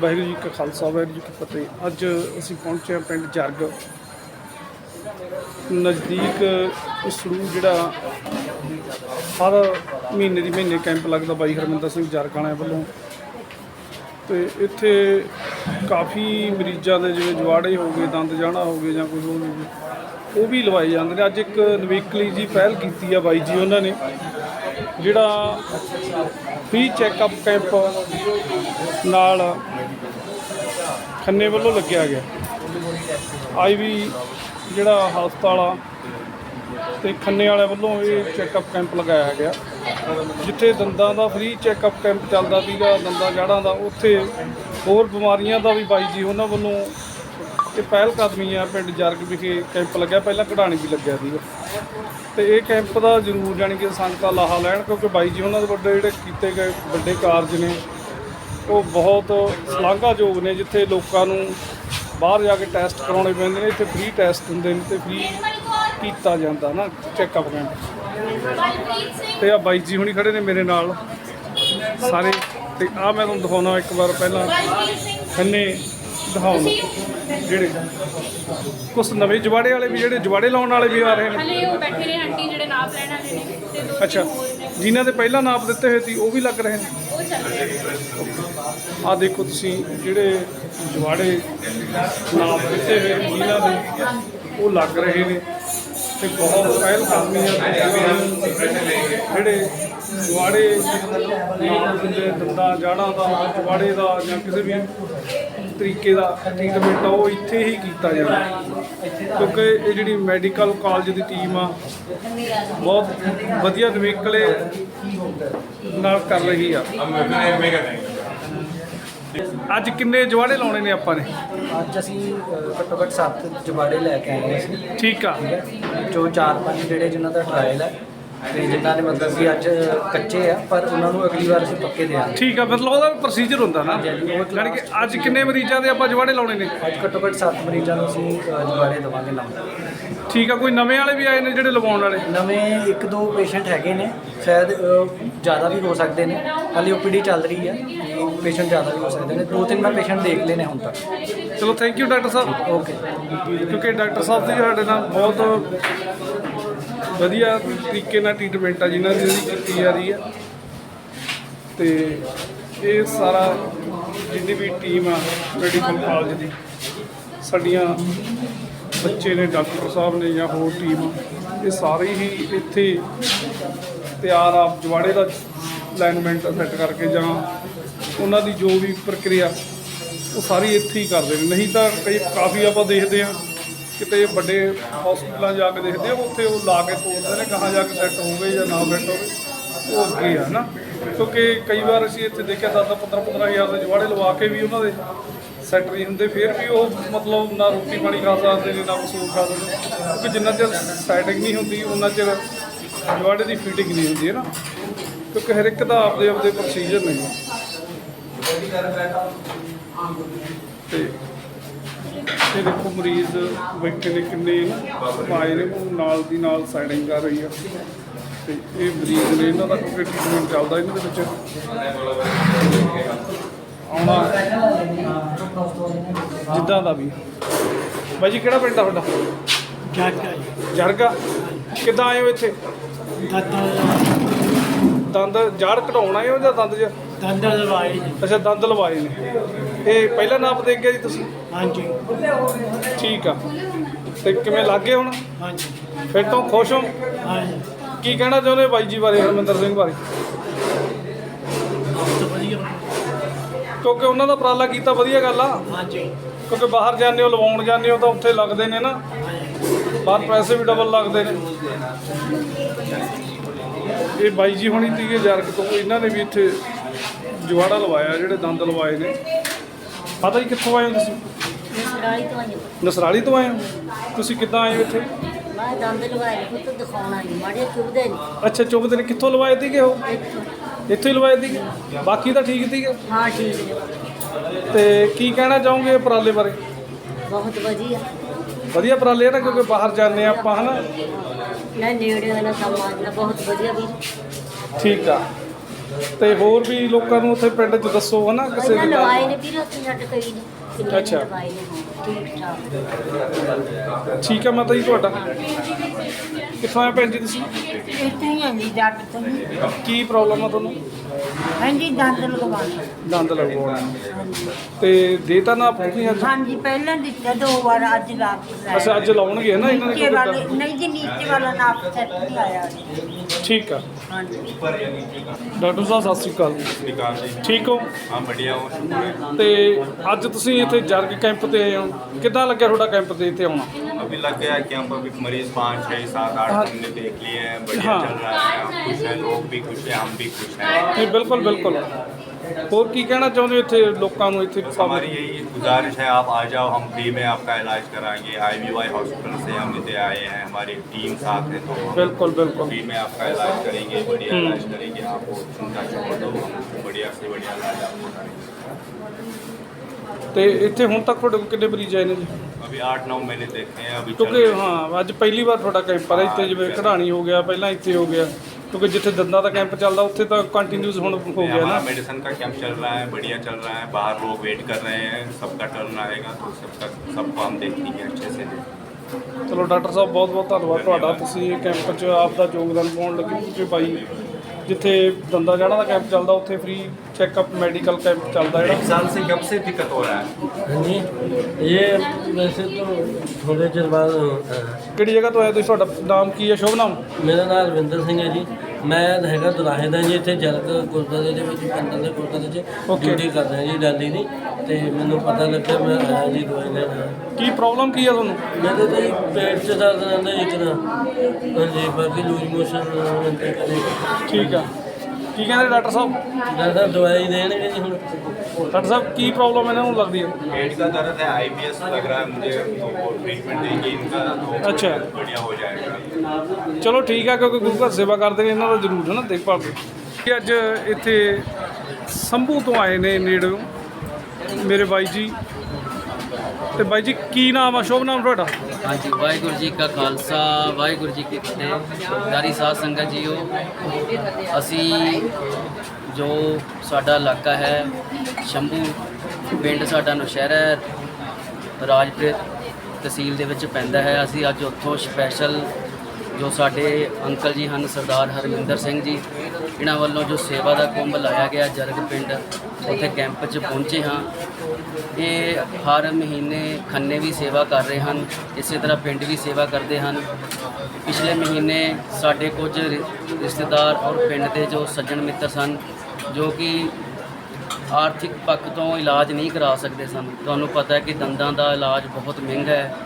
ਵਾਹਿਗੁਰੂ ਜੀ ਕਾ ਖਾਲਸਾ, ਵਾਹਿਗੁਰੂ ਜੀ ਕੀ ਫਤਿਹ। ਅੱਜ ਅਸੀਂ ਪਹੁੰਚੇ ਹਾਂ ਪਿੰਡ ਜਰਗ। ਨਜ਼ਦੀਕ ਇਸਰੂ ਜਿਹੜਾ ਹਰ ਮਹੀਨੇ ਦੀ ਮਹੀਨੇ ਕੈਂਪ ਲੱਗਦਾ ਬਾਈ ਹਰਮਿੰਦਰ ਸਿੰਘ ਜਰਗ ਵੱਲੋਂ। ਤੇ ਇੱਥੇ ਕਾਫੀ ਮਰੀਜ਼ਾਂ ਦੇ ਜਿਵੇਂ ਜਵਾੜੇ ਹੋ ਗਏ, ਦੰਦ ਜਾਣਾ ਹੋ ਗਏ ਜਾਂ ਕੋਈ ਹੋਰ ਹੋ ਗਏ, ਉਹ ਵੀ ਲਵਾਏ ਜਾਂਦੇ ਨੇ। ਅੱਜ ਇੱਕ ਨਵੇਕਲੀ ਜੀ ਪਹਿਲ ਕੀਤੀ ਆ ਬਾਈ ਜੀ ਉਹਨਾਂ ਨੇ, ਜਿਹੜਾ ਫ੍ਰੀ ਚੈੱਕਅਪ ਕੈਂਪ ਨਾਲ ਖੰਨੇ ਵੱਲੋਂ ਲੱਗਿਆ ਗਿਆ। ਆਈਵੀ ਜਿਹੜਾ ਹਸਪਤਾਲ ਆ, ਤੇ ਖੰਨੇ ਵਾਲਿਆਂ ਵੱਲੋਂ ਇਹ ਚੈੱਕਅਪ ਕੈਂਪ ਲਗਾਇਆ ਗਿਆ। ਜਿੱਥੇ ਦੰਦਾਂ ਦਾ ਫ੍ਰੀ ਚੈੱਕਅਪ ਕੈਂਪ ਚੱਲਦਾ ਸੀਗਾ, ਦੰਦਾਂ ਜੜ੍ਹਾਂ ਦਾ, ਉੱਥੇ ਹੋਰ ਬਿਮਾਰੀਆਂ ਦਾ ਵੀ ਬਾਈ ਜੀ ਉਹਨਾਂ ਵੱਲੋਂ ਇਹ ਪਹਿਲ ਕਦਮੀ ਆ, ਪਿੰਡ ਜਰਗ ਵਿਖੇ ਕੈਂਪ ਲੱਗਿਆ, ਪਹਿਲਾਂ ਕਢਾਣੀ ਵੀ ਲੱਗਿਆ ਸੀਗਾ। ਤੇ ਇਹ ਕੈਂਪ ਦਾ ਜ਼ਰੂਰ ਜਾਣੀ ਕਿ ਸੰਗਤਾਂ ਲਾਹਾ ਲੈਣ, ਕਿਉਂਕਿ ਬਾਈ ਜੀ ਉਹਨਾਂ ਦੇ ਵੱਡੇ ਜਿਹੜੇ ਕੀਤੇ ਗਏ ਵੱਡੇ ਕਾਰਜ ਨੇ ਉਹ ਬਹੁਤ ਸ਼ਲਾਘਾਯੋਗ ਨੇ ਜਿੱਥੇ ਲੋਕਾਂ ਨੂੰ ਬਾਹਰ ਜਾ ਕੇ ਟੈਸਟ ਕਰਾਉਣੇ ਪੈਂਦੇ ਨੇ ਇੱਥੇ ਫ੍ਰੀ ਟੈਸਟ ਹੁੰਦੇ ਨੇ ਤੇ ਫ੍ਰੀ ਕੀਤਾ ਜਾਂਦਾ ਨਾ ਚੈੱਕਅਪ ਕੈਂਪ। ਤੇ ਆ ਬਾਈ ਜੀ ਹੁਣੀ ਖੜੇ ਨੇ ਮੇਰੇ ਨਾਲ। ਸਾਰੇ ਤੇ ਆ ਮੈਂ ਤੁਹਾਨੂੰ ਦਿਖਾਉਣਾ ਇੱਕ ਵਾਰ ਪਹਿਲਾਂ। ਖੰਨੇ ਦਿਖਾਉਣਾ ਜਿਹੜੇ ਕੁਝ ਨਵੇਂ ਜਵਾੜੇ ਵਾਲੇ ਵੀ ਜਿਹੜੇ ਜਵਾੜੇ ਲਾਉਣ ਵਾਲੇ ਵੀ ਆ ਰਹੇ ਨੇ। ਹਲੇ ਉਹ ਬੈਠੇ ਨੇ ਆਂਟੀ ਜਿਹੜੇ ਨਾਪ ਲੈਣ ਵਾਲੇ ਨੇ ਤੇ ਦੋ ਅੱਛਾ ਜਿਨ੍ਹਾਂ ਦੇ ਪਹਿਲਾਂ ਨਾਪ ਦਿੱਤੇ ਹੋਏ ਸੀ ਉਹ ਵੀ ਲੱਗ ਰਹੇ ਨੇ? ਆ ਦੇਖੋ ਤੁਸੀਂ ਜਿਹੜੇ ਜਵਾੜੇ ਨਾਪ ਦਿੱਤੇ ਹੋਏ ਨੇ ਜਿਨ੍ਹਾਂ ਦੇ ਉਹ ਲੱਗ ਰਹੇ ਨੇ ਤੇ ਬਹੁਤ ਪਹਿਲ ਕਦਮੀ ਆ। ਜਿਹੜੇ ਜਵਾੜੇ ਨਾਪ ਦਿੰਦੇ ਦੰਦਾਂ ਜਾੜਾਂ ਦਾ, ਜਵਾੜੇ ਦਾ ਜਾਂ ਕਿਸੇ ਵੀ ਤਰੀਕੇ ਦਾ ਟ੍ਰੀਟਮੈਂਟ ਆ, ਉਹ ਇੱਥੇ ਹੀ ਕੀਤਾ ਜਾਂਦਾ। ਕਿਉਂਕਿ ਇਹ ਜਿਹੜੀ ਮੈਡੀਕਲ ਕਾਲਜ ਦੀ ਟੀਮ ਆ, ਬਹੁਤ ਵਧੀਆ ਨਵੇਕਲੇ ਨਾਲ ਕਰ ਰਹੀ ਆ। ਅੱਜ ਕਿੰਨੇ ਜਵਾੜੇ ਲਾਉਣੇ ਨੇ ਆਪਾਂ ਨੇ? ਅੱਜ ਅਸੀਂ ਅ, ਘੱਟੋ ਘੱਟ ਸੱਤ ਜਵਾੜੇ ਲੈ ਕੇ ਆਏ ਹਾਂ ਅਸੀਂ ਠੀਕ ਆ। ਜੋ ਚਾਰ ਪੰਜ ਜਿਹੜੇ ਜਿਨ੍ਹਾਂ ਦਾ ਟ੍ਰਾਇਲ ਹੈ ਤੇ ਜਿਨ੍ਹਾਂ ਨੇ ਮਤਲਬ ਕਿ ਅੱਜ ਕੱਚੇ ਆ ਪਰ ਉਹਨਾਂ ਨੂੰ ਅਗਲੀ ਵਾਰ ਅਸੀਂ ਪੱਕੇ ਦੇਵਾਂਗੇ। ਠੀਕ ਆ ਮਤਲਬ ਉਹਦਾ ਪ੍ਰੋਸੀਜਰ ਹੁੰਦਾ ਨਾ। ਯਾਨੀ ਕਿ ਅੱਜ ਕਿੰਨੇ ਮਰੀਜ਼ਾਂ ਦੇ ਆਪਾਂ ਜਵਾੜੇ ਲਾਉਣੇ ਨੇ? ਅੱਜ ਘੱਟੋ ਘੱਟ ਸੱਤ ਮਰੀਜ਼ਾਂ ਨੂੰ ਅਸੀਂ ਜਵਾੜੇ ਦੇਵਾਂਗੇ ਨਵੇਂ ਠੀਕ ਆ ਕੋਈ ਨਵੇਂ ਵਾਲੇ ਵੀ ਆਏ ਨੇ ਜਿਹੜੇ ਲਵਾਉਣ ਵਾਲੇ? ਨਵੇਂ ਇੱਕ ਦੋ ਪੇਸ਼ੈਂਟ ਹੈਗੇ ਨੇ ਸ਼ਾਇਦ ਜ਼ਿਆਦਾ ਵੀ ਹੋ ਸਕਦੇ ਨੇ। ਹਾਲੇ ਓਪੀਡੀ ਚੱਲ ਰਹੀ ਹੈ ਪੇਸ਼ੈਂਟ ਜ਼ਿਆਦਾ ਵੀ ਹੋ ਸਕਦੇ ਨੇ। ਦੋ ਤਿੰਨ ਮੈਂ ਪੇਸ਼ੈਂਟ ਦੇਖ ਲਏ ਨੇ ਹੁਣ ਤੱਕ। ਚਲੋ thank you doctor Sahib. Okay. ਕਿਉਂਕਿ ਡਾਕਟਰ ਸਾਹਿਬ ਦੀ ਸਾਡੇ ਨਾਲ ਬਹੁਤ ਵਧੀਆ ਤਰੀਕੇ ਨਾਲ ਟ੍ਰੀਟਮੈਂਟ ਆ ਜਿਨ੍ਹਾਂ ਦੀ ਕੀਤੀ ਜਾ ਰਹੀ ਆ। ਤੇ ਇਹ ਸਾਰਾ ਜਿੰਨੀ ਵੀ ਟੀਮ ਆ ਮੈਡੀਕਲ ਕਾਲਜ ਦੀ, ਸਾਡੀਆਂ ਬੱਚੇ ਨੇ ਡਾਕਟਰ ਸਾਹਿਬ ਨੇ ਜਾਂ ਹੋਰ ਟੀਮ ਇਹ ਸਾਰੇ ਹੀ ਇੱਥੇ ਤਿਆਰ ਆ, ਜਵਾੜੇ ਦਾ ਅਲਾਈਨਮੈਂਟ ਸੈੱਟ ਕਰਕੇ ਜਾਂ ਉਹਨਾਂ ਦੀ ਜੋ ਵੀ ਪ੍ਰਕਿਰਿਆ, ਉਹ ਸਾਰੀ ਇੱਥੇ ਹੀ ਕਰਦੇ ਨੇ। ਨਹੀਂ ਤਾਂ ਕਈ ਕਾਫੀ ਆਪਾਂ ਦੇਖਦੇ ਆ ਕਿਤੇ ਵੱਡੇ ਹਸਪੀਟਲਾਂ ਜਾ ਕੇ ਦੇਖਦੇ ਆ, ਉੱਥੇ ਉਹ ਲਾ ਕੇ ਤੋੜਦੇ ਨੇ, ਕਹਾਂ ਜਾ ਕੇ ਸੈੱਟ ਹੋਵੇ ਜਾਂ ਨਾ ਸੈੱਟ ਹੋਵੇ ਉਹ ਅੱਗੇ ਆ ਨਾ। ਕਿਉਂਕਿ ਕਈ ਵਾਰ ਅਸੀਂ ਇੱਥੇ ਦੇਖਿਆ 10 15 15000 ਦੇ ਜਵਾੜੇ ਲਵਾ ਕੇ ਵੀ ਉਹਨਾਂ ਦੇ ਸੈੱਟ ਨਹੀਂ ਹੁੰਦੇ, ਫਿਰ ਵੀ ਉਹ ਮਤਲਬ ਨਾ ਰੋਟੀ ਪਾਣੀ ਖਾ ਸਕਦੇ ਨੇ, ਨਾ ਵਸੂਲ ਖਾ ਸਕਦੇ ਕਿਉਂਕਿ ਜਿੰਨਾ ਚਿਰ ਸੈਟਿੰਗ ਨਹੀਂ ਹੁੰਦੀ ਉਹਨਾਂ ਚਿਰ ਜਵਾੜੇ ਦੀ ਫਿਟਿੰਗ ਨਹੀਂ ਹੁੰਦੀ, ਹੈ ਨਾ। ਕਿਉਂਕਿ ਹਰ ਇੱਕ ਦਾ ਆਪਦੇ ਆਪਦੇ ਪ੍ਰੋਸੀਜਰ ਨੇ। ਤੇ ਇਹ ਦੇਖੋ ਮਰੀਜ਼ ਬੈਠੇ ਨੇ ਕਿੰਨੇ ਪਾਏ ਨੇ ਉਹ ਨਾਲ ਦੀ ਨਾਲ ਸਾਈਡਿੰਗ ਕਰ ਰਹੀ ਆ। ਤੇ ਇਹ ਮਰੀਜ਼ ਨੇ ਇਹਨਾਂ ਦਾ ਕਿਉਂਕਿ ਟ੍ਰੀਟਮੈਂਟ ਚੱਲਦਾ ਇਹਨਾਂ ਦੇ ਵਿੱਚ। ਆਉਣਾ ਜਿੱਦਾਂ ਦਾ ਵੀ। ਬਾਈ ਜੀ ਕਿਹੜਾ ਪਿੰਡ ਆ ਤੁਹਾਡਾ? ਜਰਗਾ ਕਿੱਦਾਂ ਆਏ ਹੋ ਇੱਥੇ? ਦਾਦਾ ਜੜ ਘਟਾਉਣ ਆਏ ਹੋ ਜਾਂ ਦੰਦ ਜ ਦਾਦਾ ਲਵਾਏ ਅੱਛਾ ਦੰਦ ਲਵਾਏ ਨੇ। ਇਹ ਪਹਿਲਾ ਨਾਪ ਦੇ ਗਿਆ ਜੀ ਤੁਸੀਂ? ਹਾਂਜੀ। ਠੀਕ ਆ। ਤੇ ਕਿਵੇਂ ਲੱਗੇ ਹੁਣ? ਹਾਂਜੀ। ਫਿਰ ਤੋਂ ਖੁਸ਼ ਹੋ? ਹਾਂਜੀ। ਕੀ ਕਹਿਣਾ ਚਾਹੁੰਦੇ ਬਾਈ ਜੀ ਬਾਰੇ ਹਰਮਿੰਦਰ ਸਿੰਘ ਬਾਰੇ? ਕਿਉਂਕਿ ਉਹਨਾਂ ਦਾ ਉਪਰਾਲਾ ਕੀਤਾ ਵਧੀਆ ਗੱਲ ਆ। ਹਾਂਜੀ। ਕਿਉਂਕਿ ਬਾਹਰ ਜਾਂਦੇ ਹੋ ਲਵਾਉਣ ਜਾਂਦੇ ਹੋ ਤਾਂ ਉੱਥੇ ਲੱਗਦੇ ਨੇ ਨਾ। ਬਾਹਰ ਪੈਸੇ ਵੀ ਡਬਲ ਲੱਗਦੇ ਨੇ। ਇਹ ਬਾਈ ਜੀ ਹੁਣੀ ਤੀਗੇ ਜਰਗ ਤੋਂ ਇਹਨਾਂ ਨੇ ਵੀ ਇੱਥੇ ਜਵਾੜਾ ਲਵਾਇਆ ਜਿਹੜੇ ਦੰਦ ਲਵਾਏ ਨੇ। ਪਤਾ ਜੀ ਕਿੱਥੋਂ ਆਏ ਹੋ ਤੁਸੀਂ? ਸਰਾਈ ਤੋਂ ਆਈ ਨਸਰਾਲੀ ਤੋਂ ਆਏ ਹੋ? ਤੁਸੀਂ ਕਿੱਦਾਂ ਆਏ ਹੋ ਇੱਥੇ? ਮੈਂ ਦੰਦ ਲਵਾਏ ਪੁੱਤ ਦਿਖਾਉਣਾ ਨਹੀਂ ਮਾੜੇ ਚੁਭਦੇ ਨਹੀਂ ਅੱਛਾ ਚੁੱਕਦੇ ਨੇ। ਕਿੱਥੋਂ ਲਵਾਏ ਸੀਗੇ ਉਹ? ਇੱਥੋਂ। ਹੀ ਲਵਾਏ ਸੀਗੇ? ਬਾਕੀ ਤਾਂ ਠੀਕ ਹਾਂ ਨੇ। ਤੇ ਕੀ ਕਹਿਣਾ ਚਾਹੋਗੇ ਉਪਰਾਲੇ ਬਾਰੇ? ਬਹੁਤ ਵਧੀਆ। ਵਧੀਆ ਉਪਰਾਲੇ ਆ ਨਾ ਕਿਉਂਕਿ ਬਾਹਰ ਜਾਂਦੇ ਆ ਆਪਾਂ ਹਨਾ? ਨਾ ਨੇੜੇ ਵਾਲਾ ਸਮਾਜ ਦਾ ਬਹੁਤ ਵਧੀਆ ਵੀ। ਠੀਕ ਆ। ਤੇ ਹੋਰ ਵੀ ਲੋਕਾਂ ਨੂੰ ਉੱਥੇ ਪਿੰਡ 'ਚ ਦੱਸੋ ਹਨਾ ਕਿਸੇ ਦੀ ਲਵਾਏ ਨੇ ਵੀਰੇ ਉੱਥੇ ਛੱਡ ਕਈ ਨੇ। ਕਿੰਨੇ ਅੱਛਾ। ਲਵਾਏ ਨੇ ਠੀਕ ਠਾਕ। ਠੀਕ ਹੈ ਮਾਤਾ ਜੀ ਤੁਹਾਡਾ? ਕਿੱਥੋਂ ਆਏ ਭੈਣ ਜੀ ਤੁਸੀਂ? ਇੱਥੇ ਹੀ ਹਾਂ ਜੀ ਜੱਟ ਤੋਂ। ਕੀ ਪ੍ਰੋਬਲਮ ਆ ਤੁਹਾਨੂੰ? ਹਾਂਜੀ ਦੰਦ ਲਗਵਾਉਣੇ। ਦੰਦ ਲਗਵਾਉਣਾ। ਤੇ ਦੇਤਾ ਨਾ ਤੁਸੀਂ ਅੱਜ? ਹਾਂਜੀ ਪਹਿਲਾਂ ਦਿੱਤਾ ਦੋ ਵਾਰ ਅੱਜ ਲਾਪ ਅੱਛਾ ਅੱਜ ਲਾਉਣਗੇ ਨਾ ਇਹਨਾਂ ਨੀਚੇ ਨੇ ਵਾਲੇ ਕੋਈ ਨਹੀਂ ਜੀ ਨੀਚੇ ਵਾਲਾ ਨਾਪ ਸੈੱਟ ਨਹੀਂ ਆਇਆ। ਠੀਕ ਆ ਹਾਂਜੀ ਡਾਕਟਰ ਸਾਹਿਬ ਸਤਿ ਸ੍ਰੀ ਅਕਾਲ ਵਿਕਾਸ ਜੀ ਠੀਕ ਹੋ ਹਾਂ ਬੜੀਆ ਹੋ ਤੇ ਅੱਜ ਤੁਸੀਂ ਇੱਥੇ ਜਰਗ ਕੈਂਪ ਤੇ ਆਏ ਹੋ ਕਿੱਦਾਂ ਲੱਗਿਆ ਤੁਹਾਡਾ ਕੈਂਪ ਤੇ ਇੱਥੇ ਆਉਣਾ अभी लग गया है कैंप अभी मरीज पाँच छः सात आठ हाँ। हमने देख लिए हैं बढ़िया हाँ। चल रहा है हम खुश हैं लोग भी खुश हैं हम भी खुश हैं जी बिल्कुल बिल्कुल ਹੋਰ ਕੀ ਕਹਿਣਾ ਚਾਹੁੰਦੇ ਹੋ ਇੱਥੇ ਲੋਕਾਂ ਨੂੰ ਇੱਥੇ बस हमारी यही गुजारिश है आप आ जाओ हम फ्री में आपका इलाज कराएंगे आई वी वाई हॉस्पिटल से हम इधर आए हैं हमारी टीम साथ है तो हम बिल्कुल बिल्कुल फ्री में आपका इलाज करेंगे बढ़िया हम्म। इलाज करेंगे आपको चिंता छोड़ दो हम बढ़िया से बढ़िया इलाज आपको करेंगे ਤੇ ਇੱਥੇ ਹੁਣ ਤੱਕ ਤੁਹਾਡੇ ਕੋਲ ਕਿੰਨੇ ਮਰੀਜ਼ ਆਏ ਨੇ ਜੀ अभी आठ नौ महीने देखे हैं अभी चल ਕਿਉਂਕਿ रहे हैं। ਹਾਂ ਅੱਜ ਪਹਿਲੀ ਵਾਰ ਤੁਹਾਡਾ ਕੈਂਪ ਆ ਇੱਥੇ ਜਿਵੇਂ ਕਢਾਣੀ ਹੋ ਗਿਆ ਪਹਿਲਾਂ ਇੱਥੇ ਹੋ ਗਿਆ ਕਿਉਂਕਿ ਜਿੱਥੇ ਦੰਦਾਂ ਦਾ ਕੈਂਪ ਚੱਲਦਾ ਉੱਥੇ ਤਾਂ ਕੰਟੀਨਿਊਸ ਹੁਣ ਹੋ ਗਿਆ हमारा ਨਾ मेडिसिन का कैंप चल रहा है बढ़िया चल रहा है बाहर लोग वेट कर रहे हैं सबका टर्न आएगा तो सबका सबको हम देखेंगे अच्छे से ਚਲੋ ਡਾਕਟਰ ਸਾਹਿਬ ਬਹੁਤ ਬਹੁਤ ਧੰਨਵਾਦ ਤੁਹਾਡਾ ਤੁਸੀਂ ਇਹ ਕੈਂਪ 'ਚ ਆਪ ਦਾ ਯੋਗਦਾਨ ਪਾਉਣ ਲੱਗੇ ਕਿ ਭਾਈ ਜਿੱਥੇ ਦੰਦਾ ਜਾਣਾ ਦਾ ਕੈਂਪ ਚੱਲਦਾ ਉੱਥੇ ਫ੍ਰੀ ਚੈੱਕਅਪ ਮੈਡੀਕਲ ਕੈਂਪ ਚੱਲਦਾ है एक साल से कब से दिक्कत हो रहा है हाँ जी ये वैसे तो थोड़े ਕਿਹੜੀ ਜਗ੍ਹਾ ਤੋਂ ਆਇਆ ਤੁਸੀਂ? ਤੁਹਾਡਾ ਨਾਮ ਕੀ ਹੈ? ਸ਼ੁਭ ਨਾਮ? ਮੇਰਾ ਨਾਮ ਰਵਿੰਦਰ ਸਿੰਘ ਹੈ ਜੀ। ਮੈਂ ਹੈਗਾ ਦੁਰਾਹੇ ਦਾ ਜੀ ਇੱਥੇ ਜਲਕ ਗੁਰਦੁਆਰੇ ਦੇ ਵਿੱਚ ਪੰਡਲ ਦੇ ਗੁਰਦੁਆਰੇ 'ਚ. ਡਿਊਟੀ ਕਰਦਾ ਜੀ ਡਾਲੀ ਦੀ। ਤੇ ਮੈਨੂੰ ਪਤਾ ਲੱਗਿਆ ਮੈਂ ਆਇਆ ਜੀ ਦਵਾਈ ਲੈਣ। ਕੀ ਪ੍ਰੋਬਲਮ ਕੀ ਹੈ ਤੁਹਾਨੂੰ? ਮੇਰੇ ਤਾਂ ਜੀ ਪੇਟ 'ਚ ਦਰਦ ਰਹਿੰਦਾ ਜੀ ਇੱਕ ਹਾਂਜੀ ਬਾਕੀ ਲੂਜ ਮੋਸ਼ਨ ਰਹਿੰਦੇ ਕਦੇ ਠੀਕ ਆ। ਕੀ ਕਹਿੰਦੇ ਡਾਕਟਰ ਸਾਹਿਬ ਡਾਕਟਰ ਦਵਾਈ ਦੇਣਗੇ ਜੀ ਹੁਣ ਡਾਕਟਰ ਸਾਹਿਬ ਕੀ ਪ੍ਰੋਬਲਮ ਇਹਨਾਂ ਨੂੰ ਲੱਗਦੀ ਹੈ पेट का दर्द है आईबीएस लग रहा है मुझे तो वो ट्रीटमेंट देंगे इनका तो अच्छा। बढ़िया हो जाएगा ਚਲੋ ਠੀਕ ਆ ਕਿਉਂਕਿ ਗੁਰੂ ਘਰ ਸੇਵਾ ਕਰਦੇ ਨੇ ਇਹਨਾਂ ਦਾ ਜ਼ਰੂਰ ਹੈ ਨਾ ਦੇਖਭਾਲ ਦੇ ਕਿ ਅੱਜ ਇੱਥੇ ਸੰਭੂ ਤੋਂ ਆਏ ਨੇ ਨੇੜੇ ਮੇਰੇ ਬਾਈ ਜੀ ਤੇ ਬਾਈ ਜੀ ਕੀ ਨਾਮ ਆ ਸ਼ੁਭ ਨਾਮ ਤੁਹਾਡਾ ਹਾਂਜੀ ਵਾਹਿਗੁਰੂ ਜੀ ਕਾ ਖਾਲਸਾ ਵਾਹਿਗੁਰੂ ਜੀ ਕੀ ਫਤਿਹ। ਪਿਆਰੀ ਸਾਧ ਸੰਗਤ ਜੀਓ ਅਸੀਂ ਜੋ ਸਾਡਾ ਇਲਾਕਾ ਹੈ ਸ਼ੰਭੂ ਪਿੰਡ ਸਾਡਾ ਨੌਸ਼ਹਿਰਾ ਹੈ, ਰਾਜਪੁਰ ਤਹਿਸੀਲ ਦੇ ਵਿੱਚ ਪੈਂਦਾ ਹੈ। ਅਸੀਂ ਅੱਜ ਉੱਥੋਂ ਸਪੈਸ਼ਲ ਜੋ ਸਾਡੇ ਅੰਕਲ ਜੀ ਹਨ ਸਰਦਾਰ ਹਰਮਿੰਦਰ ਸਿੰਘ ਜੀ ਇਹਨਾਂ ਵੱਲੋਂ ਜੋ ਸੇਵਾ ਦਾ ਕੁੰਭ ਲਾਇਆ ਗਿਆ, ਜਰਗ ਪਿੰਡ, ਉੱਥੇ ਕੈਂਪ 'ਚ ਪਹੁੰਚੇ ਹਾਂ। ਇਹ ਹਰ ਮਹੀਨੇ ਖੰਨੇ ਵੀ ਸੇਵਾ ਕਰ ਰਹੇ ਹਨ, ਇਸੇ ਤਰ੍ਹਾਂ ਪਿੰਡ ਵੀ ਸੇਵਾ ਕਰਦੇ ਹਨ। ਪਿਛਲੇ ਮਹੀਨੇ ਸਾਡੇ ਕੁਝ ਰਿ- ਰਿਸ਼ਤੇਦਾਰ ਔਰ ਪਿੰਡ ਦੇ ਜੋ ਸੱਜਣ ਮਿੱਤਰ ਸਨ, ਜੋ ਕਿ ਆਰਥਿਕ ਪੱਖ ਤੋਂ ਇਲਾਜ ਨਹੀਂ ਕਰਾ ਸਕਦੇ ਸਨ। ਤੁਹਾਨੂੰ ਪਤਾ ਹੈ ਕਿ ਦੰਦਾਂ ਦਾ ਇਲਾਜ ਬਹੁਤ ਮਹਿੰਗਾ ਹੈ।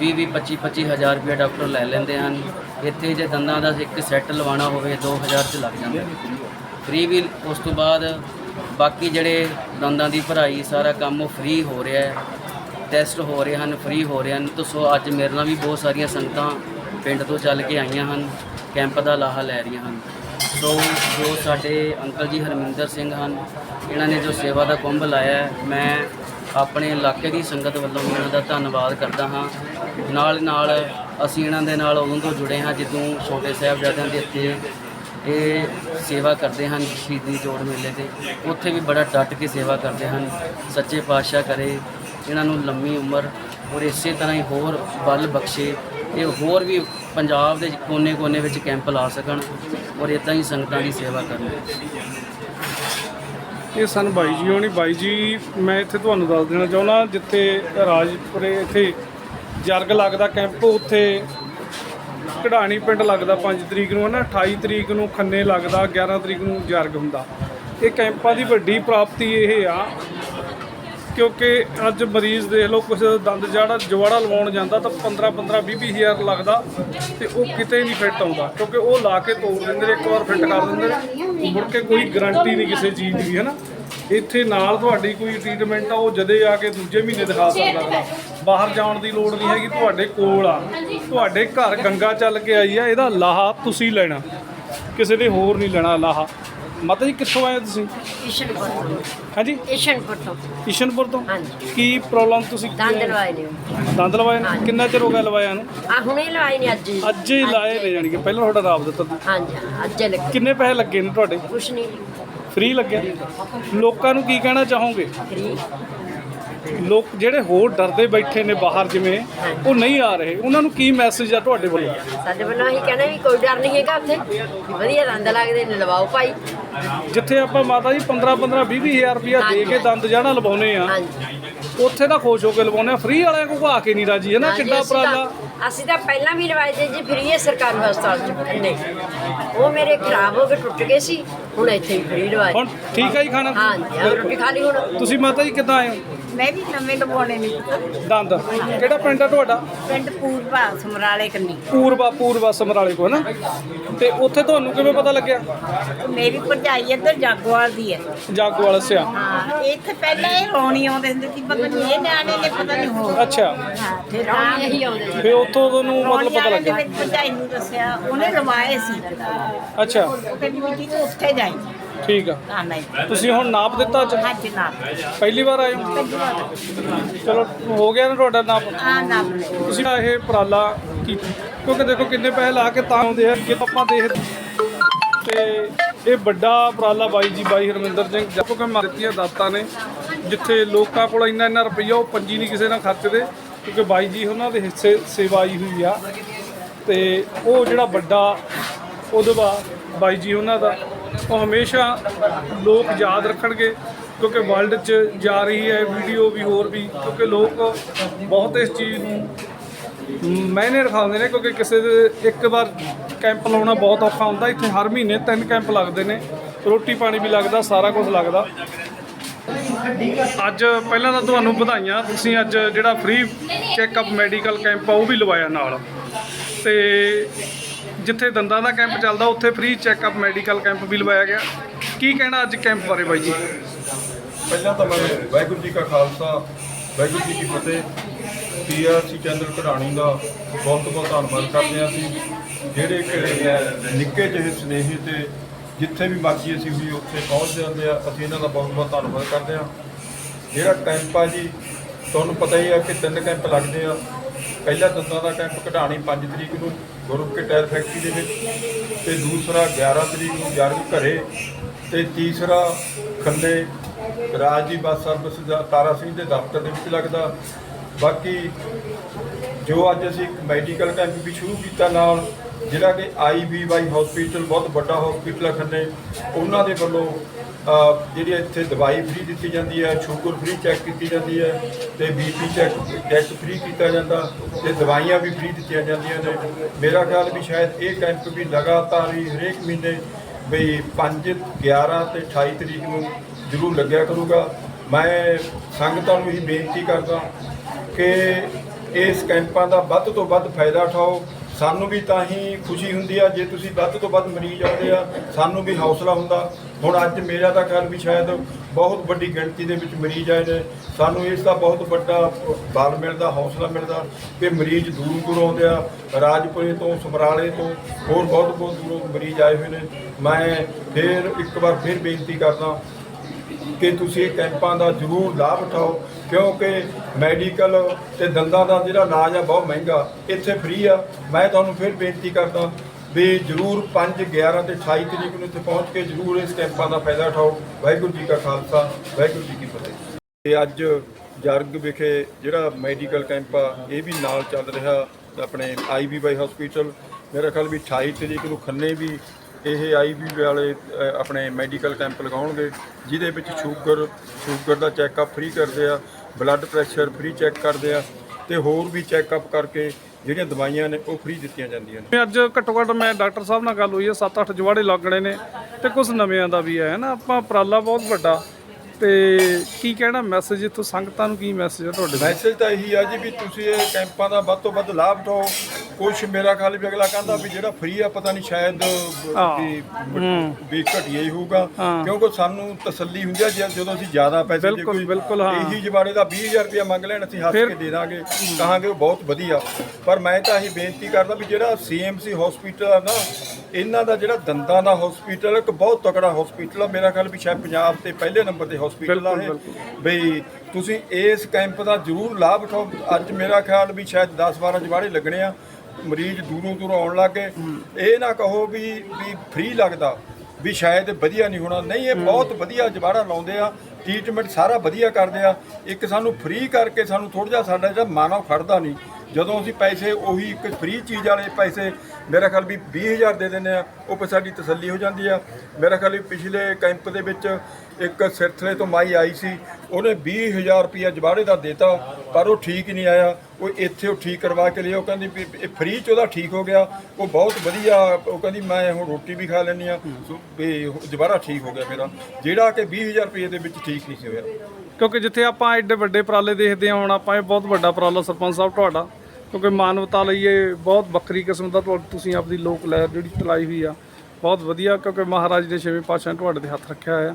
20 ਵੀਹ 25 25 ਹਜ਼ਾਰ ਰੁਪਏ ਡਾਕਟਰ ਲੈ ਲੈਂਦੇ ਹਨ। ਇੱਥੇ ਜੇ ਦੰਦਾਂ ਦਾ ਇੱਕ ਸੈੱਟ ਲਵਾਉਣਾ ਹੋਵੇ 2000 ਚ ਲੱਗ ਜਾਂਦਾ। ਫ੍ਰੀ ਵੀ ਉਸ ਤੋਂ ਬਾਅਦ ਬਾਕੀ ਜਿਹੜੇ ਦੰਦਾਂ ਦੀ ਭਰਾਈ ਸਾਰਾ ਕੰਮ ਉਹ ਫ੍ਰੀ ਹੋ ਰਿਹਾ ਹੈ। ਟੈਸਟ ਹੋ ਰਹੇ ਹਨ ਫ੍ਰੀ ਹੋ ਰਹੇ ਹਨ। ਤਾਂ ਸੋ ਅੱਜ ਮੇਰੇ ਨਾਲ ਵੀ ਬਹੁਤ ਸਾਰੀਆਂ ਸੰਗਤਾਂ ਪਿੰਡ ਤੋਂ ਚੱਲ ਕੇ ਆਈਆਂ ਹਨ ਕੈਂਪ ਦਾ ਲਾਹਾ ਲੈ ਰਹੀਆਂ ਹਨ। ਸੋ ਜੋ ਸਾਡੇ ਅੰਕਲ ਜੀ ਹਰਮਿੰਦਰ ਸਿੰਘ ਹਨ ਇਹਨਾਂ ਨੇ ਜੋ ਸੇਵਾ ਦਾ ਕੁੰਭ ਲਾਇਆ ਹੈ, ਮੈਂ ਆਪਣੇ ਇਲਾਕੇ ਦੀ ਸੰਗਤ ਵੱਲੋਂ ਵੀ ਇਹਨਾਂ ਦਾ ਧੰਨਵਾਦ ਕਰਦਾ ਹਾਂ। ਨਾਲ ਨਾਲ ਅਸੀਂ ਇਹਨਾਂ ਦੇ ਨਾਲ ਉਦੋਂ ਤੋਂ ਜੁੜੇ ਹਾਂ ਜਦੋਂ ਛੋਟੇ ਸਾਹਿਬਜ਼ਾਦਿਆਂ ਦੇ ਇੱਥੇ ਇਹ ਸੇਵਾ ਕਰਦੇ ਹਨ, ਸ਼ਹੀਦੀ ਜੋੜ ਮੇਲੇ ਤੇ। ਉੱਥੇ ਵੀ ਬੜਾ ਡਟ ਕੇ ਸੇਵਾ ਕਰਦੇ ਹਨ। ਸੱਚੇ ਪਾਤਸ਼ਾਹ ਕਰੇ, ਇਹਨਾਂ ਨੂੰ ਲੰਮੀ ਉਮਰ ਔਰ ਇਸੇ ਤਰ੍ਹਾਂ ਹੀ ਹੋਰ ਬਲ ਬਖਸ਼ੇ ਇਹ ਹੋਰ ਵੀ ਪੰਜਾਬ ਦੇ ਕੋਨੇ-ਕੋਨੇ ਵਿੱਚ ਕੈਂਪ ਲਾ ਸਕਣ ਔਰ ਇਦਾਂ ਹੀ ਸੰਗਤਾਂ ਦੀ ਸੇਵਾ ਕਰਨ। ਇਹ ਸਨ ਬਾਈ ਜੀ, ਹੋਣੀ ਬਾਈ ਜੀ, ਮੈਂ ਇੱਥੇ ਤੁਹਾਨੂੰ ਦੱਸ ਦੇਣਾ ਚਾਹੁੰਦਾ, ਜਿੱਥੇ ਰਾਜਪੁਰੇ ਇੱਥੇ ਜਰਗ ਲੱਗਦਾ ਕੈਂਪ ਉੱਥੇ ਕਢਾਣੀ ਪਿੰਡ ਲੱਗਦਾ 5 ਤਰੀਕ ਨੂੰ ਹੈ ਨਾ 28 ਤਰੀਕ ਨੂੰ ਖੰਨੇ ਲੱਗਦਾ 11 ਤਰੀਕ ਨੂੰ ਜਰਗ ਹੁੰਦਾ। ਇਹ ਕੈਂਪਾਂ ਦੀ ਵੱਡੀ ਪ੍ਰਾਪਤੀ ਇਹ ਆ ਕਿਉਂਕਿ ਅੱਜ ਮਰੀਜ਼ ਦੇਖ ਲਓ ਕਿਸੇ ਦਾ ਦੰਦ ਜਿਹੜਾ ਜਵਾੜਾ ਲਵਾਉਣ ਜਾਂਦਾ ਤਾਂ 15 15 20 ਹਜ਼ਾਰ ਲੱਗਦਾ ਤੇ ਉਹ ਕਿਤੇ ਨਹੀਂ ਫਿੱਟ ਆਉਂਦਾ। ਕਿਉਂਕਿ ਉਹ ਲਾ ਕੇ ਤੋੜ ਦਿੰਦੇ ਨੇ, ਇੱਕ ਵਾਰ ਫਿੱਟ ਕਰ ਦਿੰਦੇ ਨੇ। ਮੁੜ ਕੇ ਕੋਈ ਗਾਰੰਟੀ ਨਹੀਂ ਕਿਸੇ ਚੀਜ਼ ਦੀ ਹੈ ਨਾ ਇੱਥੇ ਨਾਲ ਤੁਹਾਡੀ ਕੋਈ ਟ੍ਰੀਟਮੈਂਟ ਆ, ਉਹ ਜਦੇ ਆ ਕੇ ਦੂਜੇ ਮਹੀਨੇ ਦਿਖਾ ਸਕਦਾ ਅਗਲਾ। ਬਾਹਰ ਜਾਣ ਦੀ ਲੋੜ ਨਹੀਂ ਹੈਗੀ, ਤੁਹਾਡੇ ਕੋਲ ਆ। ਤੁਹਾਡੇ ਘਰ ਗੰਗਾ ਚੱਲ ਕੇ ਆਈ ਆ, ਇਹਦਾ ਲਾਹਾ ਤੁਸੀਂ ਲੈਣਾ। ਕਿਸੇ ਨੇ ਹੋਰ ਨਹੀਂ ਲੈਣਾ ਲਾਹਾ। ਮਾਤਾ ਜੀ ਕਿੱਥੋਂ ਆਏ ਹੋ ਤੁਸੀਂ? ਇਸ਼ਨਪੁਰ ਤੋਂ। ਹਾਂਜੀ? ਇਸ਼ਨਪੁਰ ਤੋਂ। ਕਿਸ਼ਨਪੁਰ ਤੋਂ? ਹਾਂਜੀ। ਕੀ ਪ੍ਰੋਬਲਮ ਤੁਸੀਂ ਦੰਦ ਲਵਾਏ ਨੇ। ਦੰਦ ਲਵਾਏ ਨੇ? ਹਾਂਜੀ। ਕਿੰਨਾ ਚਿਰ ਹੋ ਗਿਆ ਲਵਾਇਆ ਨੂੰ? ਆ ਹੁਣੇ ਲਵਾਏ ਨੇ ਅੱਜ ਹੀ। ਅੱਜ ਹੀ ਲਾਏ ਨੇ ਜਾਣੀ ਕਿ ਪਹਿਲਾਂ ਤੁਹਾਡਾ ਰਾਬ ਦਿੱਤਾ। ਹਾਂਜੀ ਹਾਂ, ਅੱਜ ਹੀ ਲੱਗੇ। ਕਿੰਨੇ ਪੈਸੇ ਲੱਗੇ ਨੇ ਤੁਹਾਡੇ? ਕੁਛ ਨਹੀਂ। ਫ੍ਰੀ ਲੱਗਿਆ ਲੋਕਾਂ ਨੂੰ ਕੀ ਕਹਿਣਾ ਚਾਹੋਗੇ? ਫ੍ਰੀ। ਲੋਕ ਜਿਹੜੇ ਹੋਰ ਡਰਦੇ ਬੈਠੇ ਨੇ ਬਾਹਰ ਜਿਵੇਂ ਉਹ ਨਹੀਂ ਆ ਰਹੇ। ਉਹਨਾਂ ਨੂੰ ਕੀ ਮੈਸੇਜ ਆ ਤੁਹਾਡੇ ਵੱਲੋਂ? ਸਾਡੇ ਵੱਲੋਂ ਅਸੀਂ ਕਹਿੰਦੇ ਵੀ ਕੋਈ ਡਰ ਨਹੀਂ ਹੈਗਾ ਉੱਥੇ। ਵਧੀਆ ਦੰਦ ਲੱਗਦੇ ਨੇ ਲਵਾਓ ਭਾਈ। ਜਿੱਥੇ ਆਪਾਂ ਮਾਤਾ ਜੀ 15 15 20 ਹਜ਼ਾਰ ਰੁਪਇਆ ਦੇ ਕੇ ਦੰਦ ਜਾਣਾ ਲਵਾਉਨੇ ਆ ਉੱਥੇ ਤਾਂ ਖੁਸ਼ ਹੋ ਕੇ ਲਵਾਉਨੇ ਆ। ਫ੍ਰੀ ਵਾਲਿਆਂ ਕੋਲ ਆ ਕੇ ਨਹੀਂ ਰਾਜੀ ਹੈ ਨਾ? ਕਿੱਡਾ ਉਪਰਾਲਾ। ਅਸੀਂ ਤਾਂ ਪਹਿਲਾਂ ਵੀ ਲਵਾਏ ਸੀ ਜੀ ਫ੍ਰੀ ਹੈ ਸਰਕਾਰੀ ਹਸਪਤਾਲ ਚ ਇੰਨੇ ਉਹ ਮੇਰੇ ਖਰਾਬ ਹੋ ਗਏ ਟੁੱਟ ਗਏ ਸੀ ਹੁਣ ਇੱਥੇ ਹੀ ਫ੍ਰੀ ਲਵਾਏ। ਹੁਣ ਠੀਕ ਆ ਜੀ ਖਾਣਾ? ਹਾਂਜੀ ਰੋਟੀ ਖਾ ਲਈ ਹੁਣ। ਤੁਸੀਂ ਮਾਤਾ ਜੀ ਕਿੱਦਾਂ ਆਏ ਹੋ? ਮੈਂ ਵੀ ਨਵੇਂ ਲਵਾਉਣੇ ਨੇ। ਦੰਦ। ਕਿਹੜਾ ਪਿੰਡ ਆ ਤੁਹਾਡਾ? ਪਿੰਡ ਪੂਰਬਾ ਸਮਰਾਲੇ ਕੰਨੀ। ਪੂਰਬਾ ਪੂਰਬਾ ਸਮਰਾਲੇ ਕੋ ਨਾ? ਤੇ ਉੱਥੇ ਤੁਹਾਨੂੰ ਕਿਵੇਂ ਪਤਾ ਲੱਗਿਆ? ਮੇਰੀ ਭਰਜਾਈ ਇੱਧਰ ਜਾਗੋਵਾਲ ਦੀ ਹੈ। ਜਾਗੋ ਵਾਲਾ ਸਿਆ ਹਾਂ ਇੱਥੇ ਪਹਿਲਾਂ ਇਹ ਰੋਣੀ ਆਉਂਦੇ ਹੁੰਦੇ ਸੀ ਪਤਾ ਨਹੀਂ ਇਹ ਨਿਆਣੇ ਨੇ ਪਤਾ ਨਹੀਂ ਹੋਰ। ਅੱਛਾ। ਹਾਂ ਫਿਰ ਰੌਣੀ ਇਹੀ ਆਉਂਦੇ ਸੀ। ਫੇ ਉੱਥੋਂ ਤੁਹਾਨੂੰ ਮਤਲਬ ਪਤਾ ਲੱਗਿਆ? ਭਰਜਾਈ ਨੂੰ ਦੱਸਿਆ ਉਹਨੇ ਲਵਾਏ ਸੀ। ਅੱਛਾ। ਉਹ ਕਹਿੰਦੀ ਵੀ ਤੂੰ ਉੱਥੇ ਜਾਈ। ਠੀਕ ਆ। ਹਾਂ ਨਹੀਂ। ਤੁਸੀਂ ਹੁਣ ਨਾਪ ਦਿੱਤਾ ਅੱਜ? ਪਹਿਲੀ ਵਾਰ ਆਏ ਹੋ? ਚਲੋ ਹੋ ਗਿਆ ਨਾ ਤੁਹਾਡਾ ਨਾਪ? ਆ ਲੈ ਤੁਸੀਂ ਨਾ ਇਹ ਉਪਰਾਲਾ ਕੀ ਕਿਉਂਕਿ ਦੇਖੋ ਕਿੰਨੇ ਪੈਸੇ ਲਾ ਕੇ ਤਾਂ ਆਉਂਦੇ ਆ ਕਿ ਆਪਾਂ ਦੇਖ ਤੇ ਇਹ ਵੱਡਾ ਉਪਰਾਲਾ ਬਾਈ ਜੀ ਬਾਈ ਹਰਮਿੰਦਰ ਸਿੰਘ ਜਦੋਂ ਕਿ ਮਾਰ ਦਿੱਤੀਆਂ ਦਾਤਾਂ ਨੇ ਜਿੱਥੇ ਲੋਕਾਂ ਕੋਲ ਇੰਨਾ ਇੰਨਾ ਰੁਪਈਆ ਉਹ ਪੰਜੀ ਨਹੀਂ ਕਿਸੇ ਨਾਲ ਖਾਤੇ ਦੇ ਕਿਉਂਕਿ ਬਾਈ ਜੀ ਉਹਨਾਂ ਦੇ ਹਿੱਸੇ ਸੇਵਾ ਆਈ ਹੋਈ ਆ। ਤੇ ਉਹ ਜਿਹੜਾ ਵੱਡਾ ਉਹਦੇ ਬਾਅਦ ਬਾਈ ਜੀ ਉਹਨਾਂ ਦਾ ਉਹ ਹਮੇਸ਼ਾ ਲੋਕ ਯਾਦ ਰੱਖਣਗੇ, ਕਿਉਂਕਿ ਵਰਲਡ 'ਚ ਜਾ ਰਹੀ ਹੈ ਵੀਡੀਓ ਵੀ ਹੋਰ ਵੀ, ਕਿਉਂਕਿ ਲੋਕ ਬਹੁਤ ਇਸ ਚੀਜ਼ ਨੂੰ ਮੈਨੇ ਰਖਾਉਂਦੇ ਨੇ, ਕਿਉਂਕਿ ਕਿਸੇ ਦੇ ਇੱਕ ਵਾਰ ਕੈਂਪ ਲਾਉਣਾ ਬਹੁਤ ਔਖਾ ਹੁੰਦਾ, ਇੱਥੇ ਹਰ ਮਹੀਨੇ ਤਿੰਨ ਕੈਂਪ ਲੱਗਦੇ ਨੇ, ਰੋਟੀ ਪਾਣੀ ਵੀ ਲੱਗਦਾ, ਸਾਰਾ ਕੁਝ ਲੱਗਦਾ। ਅੱਜ ਪਹਿਲਾਂ ਤਾਂ ਤੁਹਾਨੂੰ ਵਧਾਈਆਂ, ਤੁਸੀਂ ਅੱਜ ਜਿਹੜਾ ਫ੍ਰੀ ਚੈੱਕਅਪ ਮੈਡੀਕਲ ਕੈਂਪ ਆ, ਉਹ ਵੀ ਲਵਾਇਆ ਨਾਲ। ਤੇ ਜਿੱਥੇ ਦੰਦਾਂ ਦਾ ਕੈਂਪ ਚੱਲਦਾ, ਉੱਥੇ ਫ੍ਰੀ ਚੈੱਕਅਪ ਮੈਡੀਕਲ ਕੈਂਪ ਵੀ ਲਵਾਇਆ ਗਿਆ। ਕੀ ਕਹਿਣਾ ਅੱਜ ਕੈਂਪ ਬਾਰੇ ਬਾਈ ਜੀ? ਪਹਿਲਾਂ ਤਾਂ ਮੈਂ ਵਾਹਿਗੁਰੂ ਜੀ ਕਾ ਖਾਲਸਾ, ਵਾਹਿਗੁਰੂ ਜੀ ਕੀ ਫਤਿਹ। ਪੀਆਰਸੀ ਚੈਨਲ ਕਢਾਣੀ ਦਾ ਬਹੁਤ ਬਹੁਤ ਧੰਨਵਾਦ ਕਰਦੇ ਹਾਂ ਅਸੀਂ। ਜਿਹੜੇ ਕਿ ਨਿੱਕੇ ਜਿਹੇ ਸਨੇਹੀ ਤੇ ਜਿੱਥੇ ਵੀ ਮਰਜ਼ੀ ਅਸੀਂ ਵੀ ਉੱਥੇ ਪਹੁੰਚ ਜਾਂਦੇ ਆ ਅਸੀਂ ਇਹਨਾਂ ਦਾ ਬਹੁਤ ਬਹੁਤ ਧੰਨਵਾਦ ਕਰਦੇ ਹਾਂ। ਜਿਹੜਾ ਕੈਂਪ ਆ ਜੀ, ਤੁਹਾਨੂੰ ਪਤਾ ਹੀ ਆ ਕਿ ਤਿੰਨ ਕੈਂਪ ਲੱਗਦੇ ਆ। ਪਹਿਲਾ ਦੰਦਾਂ ਦਾ ਕੈਂਪ ਕਢਾਣੀ 5 ਤਰੀਕ ਨੂੰ, ਗੁਰੂ ਕੇ ਟਾਇਰ ਫੈਕਟਰੀ ਦੇ ਵਿੱਚ, ਤੇ ਦੂਸਰਾ 11 ਤਰੀਕ ਨੂੰ ਜਰਗ ਘਰੇ, ਤੇ ਤੀਸਰਾ ਖੰਨੇ ਰਾਜ ਦੀ ਬੱਸ ਸਰਵਿਸ ਦਾ ਤਾਰਾ ਸਿੰਘ ਦੇ ਦਫ਼ਤਰ ਦੇ ਵਿੱਚ ਲੱਗਦਾ। ਬਾਕੀ ਜੋ ਅੱਜ ਅਸੀਂ ਇੱਕ ਮੈਡੀਕਲ ਕੈਂਪ ਵੀ ਸ਼ੁਰੂ ਕੀਤਾ ਨਾਲ, ਜਿਹੜਾ ਕਿ ਆਈਵੀਵਾਈ ਹਸਪੀਟਲ ਬਹੁਤ ਵੱਡਾ ਹਸਪੀਟਲ ਹੈ ਖੰਨੇ ਉਹਨਾਂ ਦੇ ਵੱਲੋਂ ਜਿਹੜੀ ਇੱਥੇ ਦਵਾਈ ਫ੍ਰੀ ਦਿੱਤੀ ਜਾਂਦੀ ਹੈ, ਸ਼ੂਗਰ ਫ੍ਰੀ ਚੈੱਕ ਕੀਤੀ ਜਾਂਦੀ ਹੈ ਤੇ ਬੀਪੀ ਚੈੱਕ ਟੈਸਟ ਫ੍ਰੀ ਕੀਤਾ ਜਾਂਦਾ ਤੇ ਦਵਾਈਆਂ ਵੀ ਫ੍ਰੀ ਦਿੱਤੀਆਂ ਜਾਂਦੀਆਂ ਨੇ। ਮੇਰਾ ਖਿਆਲ ਵੀ ਸ਼ਾਇਦ ਇਹ ਕੈਂਪ ਵੀ ਲਗਾਤਾਰ ਹੀ ਹਰੇਕ ਮਹੀਨੇ ਵੀ 5 11 ਤੇ 28 ਤਰੀਕ ਨੂੰ ਜ਼ਰੂਰ ਲੱਗਿਆ ਕਰੂਗਾ। ਮੈਂ ਸੰਗਤਾਂ ਨੂੰ ਹੀ ਬੇਨਤੀ ਕਰਦਾ ਕਿ ਇਸ ਕੈਂਪਾਂ ਦਾ ਵੱਧ ਤੋਂ ਵੱਧ ਫਾਇਦਾ ਉਠਾਓ। ਸਾਨੂੰ ਵੀ ਤਾਂ ਹੀ ਖੁਸ਼ੀ ਹੁੰਦੀ ਆ, ਜੇ ਤੁਸੀਂ ਵੱਧ ਤੋਂ ਵੱਧ ਮਰੀਜ਼ ਆਉਂਦੇ ਆ, ਸਾਨੂੰ ਵੀ ਹੌਸਲਾ ਹੁੰਦਾ। ਹੁਣ ਅੱਜ ਮੇਰਾ ਤਾਂ ਖਿਆਲ ਵੀ ਸ਼ਾਇਦ ਬਹੁਤ ਵੱਡੀ ਗਿਣਤੀ ਦੇ ਵਿੱਚ ਮਰੀਜ਼ ਆਏ ਨੇ। ਸਾਨੂੰ ਇਸ ਦਾ ਬਹੁਤ ਵੱਡਾ ਬਲ ਮਿਲਦਾ, ਹੌਸਲਾ ਮਿਲਦਾ ਕਿ ਮਰੀਜ਼ ਦੂਰ ਦੂਰ ਆਉਂਦੇ ਆ। ਰਾਜਪੁਰੇ ਤੋਂ, ਸਮਰਾਲੇ ਤੋਂ, ਹੋਰ ਬਹੁਤ ਬਹੁਤ ਦੂਰੋਂ ਮਰੀਜ਼ ਆਏ ਹੋਏ ਨੇ। ਮੈਂ ਫਿਰ ਇੱਕ ਵਾਰ ਫਿਰ ਬੇਨਤੀ ਕਰਦਾ ਕਿ ਤੁਸੀਂ ਇਹ ਕੈਂਪਾਂ ਦਾ ਜ਼ਰੂਰ ਲਾਭ ਉਠਾਓ। ਕਿਉਂਕਿ ਮੈਡੀਕਲ ਤੇ ਦੰਦਾਂ ਦਾ ਜਿਹੜਾ ਇਲਾਜ ਆ ਬਹੁਤ ਮਹਿੰਗਾ। ਇੱਥੇ ਫ੍ਰੀ ਆ। ਮੈਂ ਤੁਹਾਨੂੰ ਫਿਰ ਬੇਨਤੀ ਕਰਦਾ ਵੀ ਜ਼ਰੂਰ 5 11 ਤੇ 28 ਤਰੀਕ ਨੂੰ ਇੱਥੇ ਪਹੁੰਚ ਕੇ ਜ਼ਰੂਰ ਇਸ ਕੈਂਪਾਂ ਦਾ ਫਾਇਦਾ ਉਠਾਓ। ਵਾਹਿਗੁਰੂ ਜੀ ਕਾ ਖਾਲਸਾ, ਵਾਹਿਗੁਰੂ ਜੀ ਕੀ ਫਤਿਹ। ਤੇ ਅੱਜ ਜਰਗ ਵਿਖੇ ਜਿਹੜਾ ਮੈਡੀਕਲ ਕੈਂਪ ਆ, ਇਹ ਵੀ ਨਾਲ ਚੱਲ ਰਿਹਾ ਆਪਣੇ ਆਈਵੀਵਾਈ ਹਸਪੀਟਲ। ਮੇਰਾ ਖਿਆਲ ਵੀ 28 ਤਰੀਕ ਨੂੰ ਖੰਨੇ ਵੀ ਇਹ ਆਈਵੀ ਵਾਲੇ ਅ, ਆਪਣੇ ਮੈਡੀਕਲ ਕੈਂਪ ਲਗਾਉਣਗੇ ਜਿਹਦੇ ਵਿੱਚ ਸ਼ੂਗਰ ਸ਼ੂਗਰ ਦਾ ਚੈੱਕਅਪ ਫ੍ਰੀ ਕਰਦੇ ਆ ਬਲੱਡ ਪ੍ਰੈਸ਼ਰ ਫ੍ਰੀ ਚੈੱਕ ਕਰਦੇ ਆ ਤੇ ਹੋਰ ਵੀ ਚੈੱਕਅਪ ਕਰਕੇ ਜਿਹੜੀਆਂ ਦਵਾਈਆਂ ਨੇ ਉਹ ਫ੍ਰੀ ਦਿੱਤੀਆਂ ਜਾਂਦੀਆਂ ਨੇ। ਅੱਜ ਘੱਟੋ ਘੱਟ ਮੈਂ ਡਾਕਟਰ ਸਾਹਿਬ ਨਾਲ ਗੱਲ ਹੋਈ ਹੈ 7-8 ਜਵਾੜੇ ਲੱਗਣੇ ਨੇ ਤੇ ਕੁਝ ਨਵਿਆਂ ਦਾ ਵੀ ਹੈ ਨਾ? ਆਪਾਂ ਉਪਰਾਲਾ ਬਹੁਤ ਵੱਡਾ। ਤੇ ਕੀ ਕਹਿਣਾ ਮੈਸੇਜ ਇੱਥੋਂ ਸੰਗਤਾਂ ਨੂੰ ਕੀ ਮੈਸੇਜ ਹੈ ਤੁਹਾਡੇ ਮੈਸੇਜ ਤਾਂ ਇਹੀ ਆ ਜੀ ਵੀ ਤੁਸੀਂ ਇਹ ਕੈਂਪਾਂ ਦਾ ਵੱਧ ਤੋਂ ਵੱਧ ਲਾਭ ਉਠਾਓ ਕੁਛ ਮੇਰਾ ਖਿਆਲ ਵੀ ਅਗਲਾ ਕਹਿੰਦਾ ਵੀ ਜਿਹੜਾ ਫ੍ਰੀ ਆ ਪਤਾ ਨਹੀਂ ਸ਼ਾਇਦ। ਵੀ ਵੀ ਘਟੀਆ ਹੀ ਹੋਊਗਾ। ਕਿਉਂਕਿ ਸਾਨੂੰ ਤਸੱਲੀ ਹੁੰਦੀ ਆ ਜੇ- ਜਦੋਂ ਅਸੀਂ ਜ਼ਿਆਦਾ ਪੈਸੇ ਦੇ ਬਿਲਕੁਲ, ਬਿਲਕੁਲ, ਹਾਂ। ਇਹੀ ਜਵਾੜੇ ਦਾ 20000 ਰੁਪਇਆ ਮੰਗ ਲੈਣ ਅਸੀਂ ਹੱਸ ਕੇ ਦੇ ਦਾਂਗੇ ਕਹਾਂਗੇ ਉਹ ਬਹੁਤ ਵਧੀਆ ਪਰ ਮੈਂ ਤਾਂ ਇਹ ਬੇਨਤੀ ਕਰਦਾ ਵੀ ਜਿਹੜਾ ਸੀਐਮਸੀ ਹਸਪੀਟਲ ਆ ਨਾ ਇਹਨਾਂ ਦਾ ਜਿਹੜਾ ਦੰਦਾਂ ਦਾ ਹਸਪੀਟਲ ਇੱਕ ਬਹੁਤ ਤਕੜਾ ਹਸਪੀਟਲ ਆ ਮੇਰਾ ਖਿਆਲ ਵੀ ਸ਼ਾਇਦ ਪੰਜਾਬ ਤੇ ਪਹਿਲੇ ਨੰਬਰ ਤੇ ਹਸਪੀਟਲ ਆ ਇਹ। ਬਈ ਤੁਸੀਂ ਇਸ ਕੈਂਪ ਦਾ ਜ਼ਰੂਰ ਲਾਭ ਉਠਾਓ। ਅੱਜ ਮੇਰਾ ਖਿਆਲ ਵੀ ਸ਼ਾਇਦ 10 12 ਜਵਾੜੇ ਲੱਗਣੇ ਆ। ਮਰੀਜ਼ ਦੂਰੋਂ ਦੂਰੋਂ ਆਉਣ ਲੱਗੇ ਇਹ ਨਾ ਕਹੋ ਵੀ ਵੀ ਫ੍ਰੀ ਲੱਗਦਾ। ਵੀ ਸ਼ਾਇਦ ਵਧੀਆ ਨਹੀਂ ਹੋਣਾ। ਨਹੀਂ ਇਹ ਬਹੁਤ ਵਧੀਆ ਜਵਾੜਾ ਲਾਉਂਦੇ ਆ। ਟ੍ਰੀਟਮੈਂਟ ਸਾਰਾ ਵਧੀਆ ਕਰਦੇ ਆ। ਇੱਕ ਸਾਨੂੰ ਫ੍ਰੀ ਕਰਕੇ ਸਾਨੂੰ ਥੋੜਾ ਜਿਹਾ ਸਾਡਾ ਜਿਹੜਾ ਮਾਨਵ ਖੜਦਾ ਨਹੀਂ। ਜਦੋਂ ਅਸੀਂ ਪੈਸੇ ਉਹੀ ਇੱਕ ਫ੍ਰੀ ਚੀਜ਼ ਵਾਲੇ ਪੈਸੇ ਮੇਰਾ ਖਿਆਲ ਵੀ 20000 ਦੇ ਦਿੰਦੇ ਆ। ਉਹ ਫਿਰ ਸਾਡੀ ਤਸੱਲੀ ਹੋ ਜਾਂਦੀ ਆ। ਮੇਰਾ ਖਿਆਲ ਵੀ ਪਿਛਲੇ ਕੈਂਪ ਦੇ ਵਿੱਚ ਇੱਕ ਸਿਰਥਲੇ ਤੋਂ ਮਾਈ ਆਈ ਸੀ, ਉਹਨੇ 20000 ਰੁਪਇਆ ਜਵਾੜੇ ਦਾ ਦੇਤਾ, ਪਰ ਉਹ ਠੀਕ ਨਹੀਂ ਆਇਆ। ਉਹ ਇੱਥੇ ਉਹ ਠੀਕ ਕਰਵਾ ਕੇ ਲਿਆ ਉਹ ਕਹਿੰਦੀ ਵੀ ਇਹ ਫ੍ਰੀ ਚ ਉਹਦਾ ਠੀਕ ਹੋ ਗਿਆ। ਉਹ ਬਹੁਤ ਵਧੀਆ, ਉਹ ਕਹਿੰਦੀ ਮੈਂ ਹੁਣ ਰੋਟੀ ਵੀ ਖਾ ਲੈਂਦੀ ਆ ਸੋ ਵੀ ਉਹ ਜਵਾੜਾ ਠੀਕ ਹੋ ਗਿਆ ਮੇਰਾ। ਜਿਹੜਾ ਕਿ 20000 ਰੁਪਏ ਦੇ ਵਿੱਚ ਠੀਕ ਨਹੀਂ ਸੀ ਹੋਇਆ। ਕਿਉਂਕਿ ਜਿੱਥੇ ਆਪਾਂ ਐਡੇ ਵੱਡੇ ਉਪਰਾਲੇ ਦੇਖਦੇ ਹਾਂ, ਹੁਣ ਆਪਾਂ ਇਹ ਬਹੁਤ ਵੱਡਾ ਉਪਰਾਲਾ ਸਰਪੰਚ ਸਾਹਿਬ ਤੁਹਾਡਾ। ਕਿਉਂਕਿ ਮਾਨਵਤਾ ਲਈ ਇਹ ਬਹੁਤ ਵੱਖਰੀ ਕਿਸਮ ਦਾ ਤੁਹਾ- ਤੁਸੀਂ ਆਪਦੀ ਲੋਕ ਲਹਿਰ ਜਿਹੜੀ ਚਲਾਈ ਹੋਈ ਆ। ਬਹੁਤ ਵਧੀਆ, ਕਿਉਂਕਿ ਮਹਾਰਾਜ ਦੇ ਛੇਵੇਂ ਪਾਤਸ਼ਾਹ ਨੇ ਤੁਹਾਡੇ ਦੇ ਹੱਥ ਰੱਖਿਆ ਹੋਇਆ।